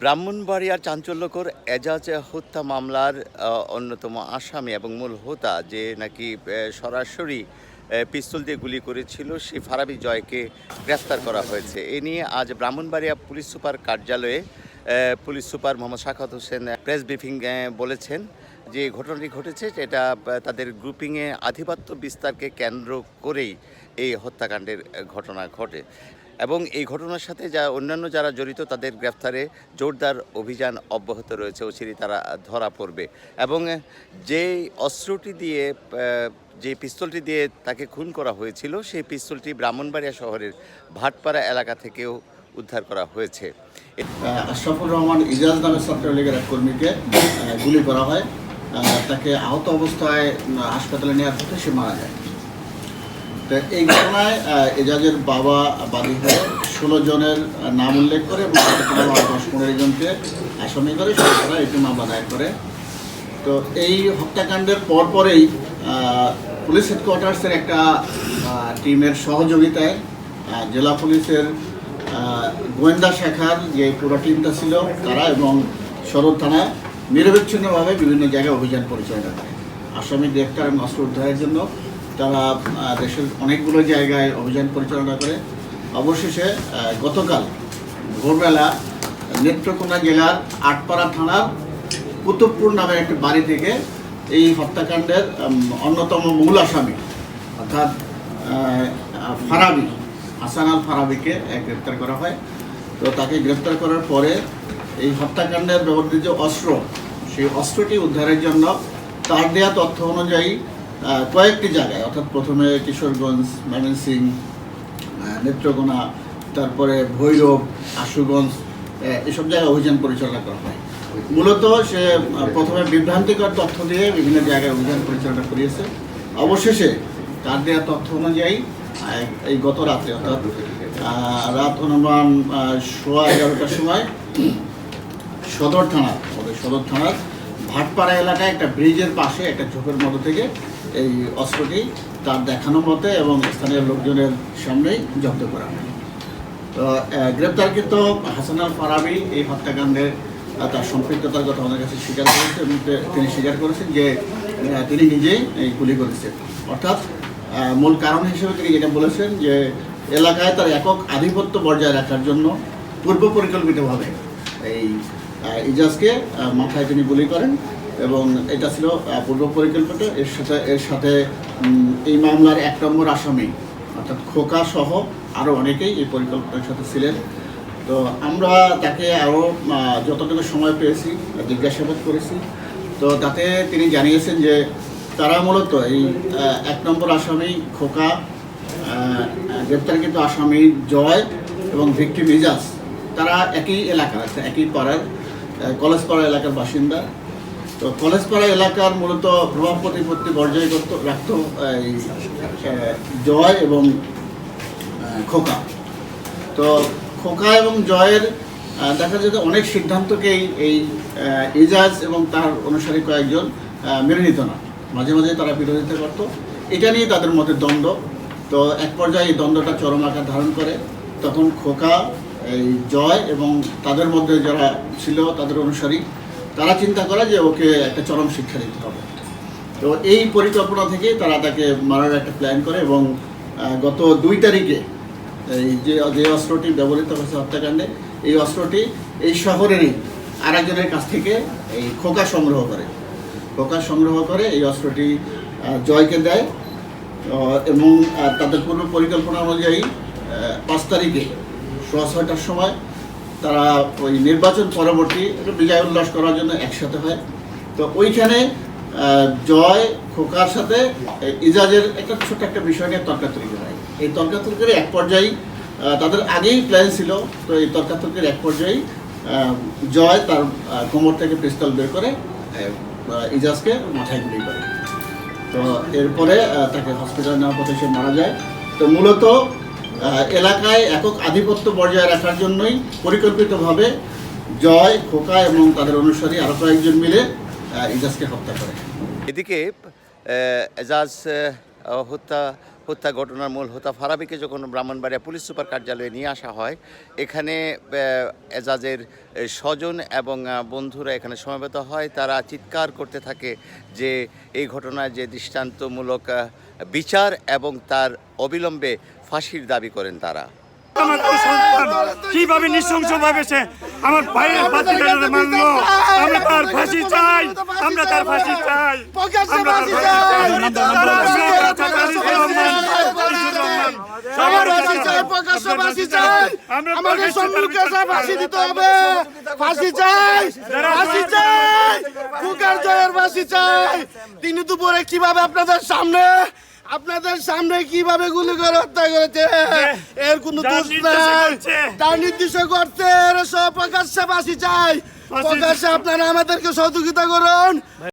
ব্রাহ্মণবাড়িয়ার চাঞ্চল্যকর এজাজ হত্যা মামলার অন্যতম আসামি এবং মূল হোতা যে নাকি সরাসরি পিস্তল দিয়ে গুলি করেছিল, সে ফারাবি জয়কে গ্রেফতার করা হয়েছে। এ নিয়ে আজ ব্রাহ্মণবাড়িয়া পুলিশ সুপার কার্যালয়ে police super Mohammad Shakhawat Hossain press briefing বলেছেন যে ঘটনাটি ঘটেছে এটা তাদের গ্রুপিংয়ে আধিপত্য বিস্তারকে কেন্দ্র করেই এই হত্যাকাণ্ডের ঘটনা ঘটে। এবং এই ঘটনার সাথে যা অন্যান্য যারা জড়িত, তাদের গ্রেফতারে জোরদার অভিযান অব্যাহত রয়েছে অচিরে তারা ধরা পড়বে। এবং যে অস্ত্রটি দিয়ে যে পিস্তলটি দিয়ে তাকে খুন করা হয়েছিল, সেই পিস্তলটি ব্রাহ্মণবাড়িয়া শহরের ভাটপাড়া এলাকা থেকেও উদ্ধার করা হয়েছে। আশরাফুর রহমান ইজাজ নামের ছাত্রলীগের এক কর্মীকে গুলি করা হয়। তাকে আহত অবস্থায় হাসপাতালে নেওয়ার পথে সে মারা যায়। এই ঘটনায় এজাজের বাবা বাদী হয়ে ষোলো জনের নাম উল্লেখ করে এবং দশ পনেরো জনকে আসামি করে, সরকার একটি মামলা দায়ের করে। তো এই হত্যাকাণ্ডের পরপরেই পুলিশ হেডকোয়ার্টার্সের একটা টিমের সহযোগিতায় জেলা পুলিশের গোয়েন্দা শাখার যে পুরো টিমটা ছিল তারা এবং সদর থানা নিরবিচ্ছিন্নভাবে বিভিন্ন জায়গায় অভিযান পরিচালনা করে। আসামি গ্রেপ্তার এবং অস্ত্র উদ্ধারের জন্য তারা দেশের অনেকগুলো জায়গায় অভিযান পরিচালনা করে। অবশেষে গতকাল ভোরবেলা নেত্রকোনা জেলার আটপাড়া থানার কুতুবপুর নামের একটি বাড়ি থেকে এই হত্যাকাণ্ডের অন্যতম মূল আসামি, অর্থাৎ ফারাবি, হাসান আল ফারাবিকে গ্রেপ্তার করা হয়। তো তাকে গ্রেপ্তার করার পরে এই হত্যাকাণ্ডের ব্যবহৃত যে অস্ত্র, সেই অস্ত্রটি উদ্ধারের জন্য তার দেওয়া তথ্য অনুযায়ী কয়েকটি জায়গায়, অর্থাৎ প্রথমে কিশোরগঞ্জ ময়মনসিং নেত্রকোনা, তারপরে ভৈরব, আশুগঞ্জ এসব জায়গায় অভিযান পরিচালনা করা হয়। মূলত সে প্রথমে বিভ্রান্তিকর তথ্য দিয়ে বিভিন্ন জায়গায় অভিযান পরিচালনা করিয়েছে। অবশেষে তার দেওয়া তথ্য অনুযায়ী এই গত রাতে, অর্থাৎ রাত অনুমান সোয়া এগারোটার সময় সদর থানা সদর থানার ভাটপাড়া এলাকায় একটা ব্রিজের পাশে একটা ঝোপের মধ্যে থেকে এই অস্ত্রটি তার দেখানো মতে এবং স্থানীয় লোকজনের সামনেই জব্দ করা হয়। তো গ্রেপ্তারকৃত হাসান আল ফারাবি এই হত্যাকাণ্ডে তার সম্পৃক্ততার কথা আমাদের কাছে স্বীকার করেছে, এবং তিনি স্বীকার করেছেন যে তিনি নিজেই এই গুলি করেছেন। অর্থাৎ মূল কারণ হিসেবে তিনি যেটা বলেছেন যে, এলাকায় তার একক আধিপত্য বজায় রাখার জন্য পূর্ব পরিকল্পিতভাবে এই ইজাজকে মাথায় তিনি গুলি করেন। এবং এটা ছিল পূর্ব পরিকল্পিত। এর সাথে এর সাথে এই মামলার এক নম্বর আসামি, অর্থাৎ খোকা সহ আরও অনেকেই এই পরিকল্পনার সাথে ছিলেন। তো আমরা তাকে আরও যতটুকু সময় পেয়েছি, জিজ্ঞাসাবাদ করেছি। তো তাতে তিনি জানিয়েছেন যে তারা মূলত এই এক নম্বর আসামি খোকা গ্রেপ্তারকৃত আসামি জয় এবং ভিক্টিম ইজাজ। তারা একই এলাকার, একই পাড়ার কলেজ কলেজপাড়া এলাকার বাসিন্দা। তো কলেজপাড়া এলাকার মূলত প্রভাব প্রতিপত্তি বর্জয় করত, রাখত, এই জয় এবং খোকা। তো খোকা এবং জয়ের দেখা যেত অনেক সিদ্ধান্তকেই এই এজাজ এবং তার অনুসারী কয়েকজন মেনে নিত না। মাঝে মাঝে তারা বিরোধিতা করত। এটা নিয়ে তাদের মধ্যে দ্বন্দ্ব। তো এক পর্যায়ে এই দ্বন্দ্বটা চরম আকার ধারণ করে। তখন খোকা, এই, জয় এবং তাদের মধ্যে যারা ছিল, তাদের অনুসারী তারা চিন্তা করে যে ওকে একটা চরম শিক্ষা দিতে হবে। তো এই পরিকল্পনা থেকে তারা তাকে মারার একটা প্ল্যান করে এবং গত দুই তারিখে, এই যে যে অস্ত্রটি ব্যবহৃত হয়েছে হত্যাকাণ্ডে, এই অস্ত্রটি এই শহরেরই আরেকজনের কাছ থেকে এই খোকা সংগ্রহ করে। খোকা সংগ্রহ করে এই অস্ত্রটি জয়কে দেয় এবং তাদের পূর্ব পরিকল্পনা অনুযায়ী পাঁচ তারিখে, সোয়া ছয়টার সময় তারা ওই নির্বাচন পরবর্তী একটু বিজয় উল্লাস করার জন্য একসাথে হয়। তো ওইখানে জয়, খোকার সাথে ইজাজের একটা ছোট্ট একটা বিষয় নিয়ে তর্কাতর্কি হয়। এই তর্কাতর্কির এক পর্যায়ে তাদের আগেই প্ল্যান ছিল, তো এই তর্কাতর্কির এক পর্যায়ে জয় তার কোমর থেকে পিস্তল বের করে ইজাজকে মাথায় গুলি করে। তো এরপরে তাকে হসপিটালে নেওয়ার পথে সে মারা যায়। তো মূলত এলাকায় একক আধিপত্য পর্যায়ে রাখার জন্যই পরিকল্পিতভাবে জয়, খোকা এবং তাদের অনুসারী আরও কয়েকজন মিলে ইজাজকে হত্যা করে। এদিকে এজাজ হত্যা হত্যা ঘটনার মূল হোতা ফারাবিকে যখন ব্রাহ্মণবাড়িয়া পুলিশ সুপার কার্যালয়ে নিয়ে আসা হয়, এখানে এজাজের স্বজন এবং বন্ধুরা এখানে সমবেত হয়। তারা চিৎকার করতে থাকে যে এই ঘটনায় যে দৃষ্টান্তমূলক বিচার এবং তার অবিলম্বে ফাঁসির দাবি করেন তারা। আমার কীভাবে নৃশংস ভাবে সে আমার ভাইয়ের ফাঁসি মানলো চাই আমরা তার ফাঁসি চাই আমরা তার ফাঁসি চাই ফাঁসি চাই ফাঁসি চাই আমাদের সম্মুখে ফাঁসি দিতে হবে ফাঁসি চাই ফাঁসি চাই কুকার জয়ের ফাঁসি চাই তিনি দুপুরে কীভাবে আপনাদের সামনে আপনাদের সামনে কীভাবে গুলি করে হত্যা করেছে এর কোনো দোষ নাই তার করছে এর সব প্রকাশ্যে ফাঁসি চাই প্রকাশ্যে আপনারা আমাদেরকে সহযোগিতা করুন।